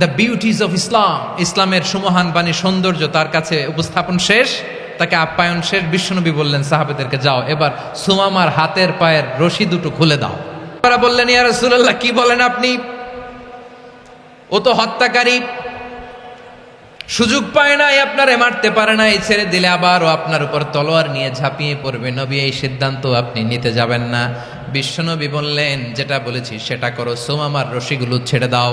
The beauties of Islam ইসলামের সুমহান বাণী সৌন্দর্য তার কাছে উপস্থাপন শেষ, তাকে আপ্যায়ন শেষ, বিশ্বনবী বললেন, সাহাবেদেরকে যাও, এবার সুমামার হাতের পায়ের রশি দুটো খুলে দাও। তারা বললেন, ইয়া কি বলেন আপনি? ও তো হত্যাকারী। সুযোগ পায় নাই, আপনারে মারতে পারে না এই ছেড়ে দিলে আবারও আপনার উপর তলোয়ার নিয়ে ঝাঁপিয়ে পড়বে। নবী, এই সিদ্ধান্ত আপনি নিতে যাবেন না। বিশ্বনবী বললেন, যেটা বলেছি সেটা করো, সোমামার রশিগুলো ছেড়ে দাও।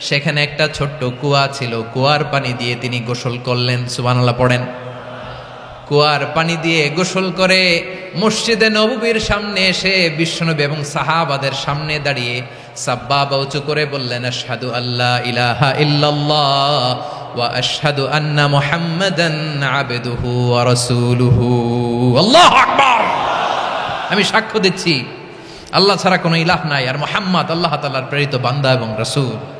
সেখানে একটা ছোট্ট কুয়া ছিল। কুয়ার পানি দিয়ে তিনি গোসল করলেন, সুবহানাল্লাহ পড়েন। কুয়ার পানি দিয়ে গোসল করে মসজিদে নববীর সামনে এসে বিশ্বনবী এবং সাহাবাদের সামনে দাঁড়িয়ে সাব্বাবা উঁচু করে বললেন, আশহাদু আল্লাহ ইলাহা ইল্লাল্লাহ ওয়া আমি সাক্ষ্য দিচ্ছি, আল্লাহ ছাড়া কোনো ইলাহ নাই। আর মুহাম্মদ, আল্লাহ তাআলার প্রেরিত বান্দা এবং রাসূল।